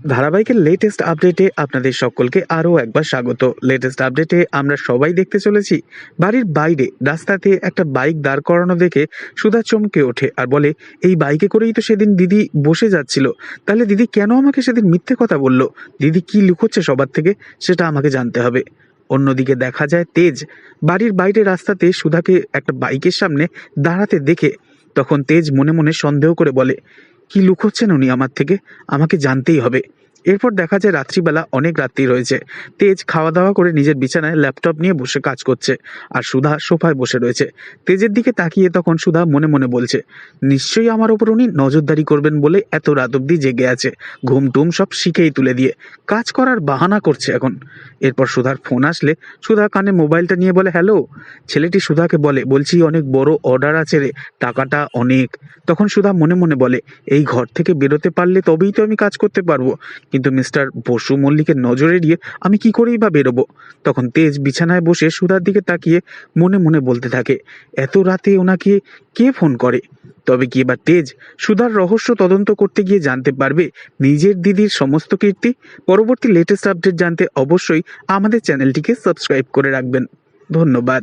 ধারাবাহিকের লেটেস্ট আপডেটে আপনাদের সকলকে আরও একবার স্বাগত। লেটেস্ট আপডেটে আমরা সবাই দেখতে চলেছি, বাড়ির বাইরে, রাস্তাতে একটা বাইক দাঁড় করানো দেখে সুধা চমকে ওঠে আর বলে, এই বাইকে করেই তো সেদিন দিদি বসে যাচ্ছিল। তাহলে দিদি কেন আমাকে সেদিন মিথ্যে কথা বলল? দিদি কি লুকোচ্ছে সবার থেকে? সেটা আমাকে জানতে হবে। অন্যদিকে দেখা যায় তেজ, বাড়ির বাইরে রাস্তাতে সুধাকে একটা বাইকের সামনে দাঁড়াতে দেখে, তখন তেজ মনে মনে সন্দেহ করে বলে কি লুকোচ্ছেন উনি আমার থেকে? আমাকে জানতেই হবে। এরপর দেখা যায় রাত্রিবেলা অনেক রাত্রি রয়েছে। তেজ খাওয়া দাওয়া করে নিজের বিছানায় ল্যাপটপ নিয়ে বসে কাজ করছে আর সুধা সোফায় বসে রয়েছে। তেজের দিকে তাকিয়ে তখন সুধা মনে মনে বলছে, নিশ্চয়ই আমার ওপর উনি নজরদারি করবেন বলে এত রাত অব্দি জেগে আছে। ঘুম টুম সব শিখেই তুলে দিয়ে। কাজ করার বাহানা করছে এখন। এরপর সুধার ফোন আসলে সুধা কানে মোবাইলটা নিয়ে বলে, হ্যালো। ছেলেটি সুধাকে বলে, বলছি অনেক বড় অর্ডার আছে রে, টাকাটা অনেক। তখন সুধা মনে মনে বলে, এই ঘর থেকে বেরোতে পারলে তবেই তো আমি কাজ করতে পারব। কিন্তু মিস্টার বসু মল্লিকের নজর এড়িয়ে আমি কি করেই বা বেরোবো? তখন তেজ বিছানায় বসে সুধার দিকে তাকিয়ে মনে মনে বলতে থাকে, এত রাতে ওনাকে কে ফোন করে? তবে কি এবার তেজ সুধার রহস্য তদন্ত করতে গিয়ে জানতে পারবে, নিজের দিদির সমস্ত কীর্তি। পরবর্তী লেটেস্ট আপডেট জানতে অবশ্যই আমাদের চ্যানেলটিকে সাবস্ক্রাইব করে রাখবেন। ধন্যবাদ।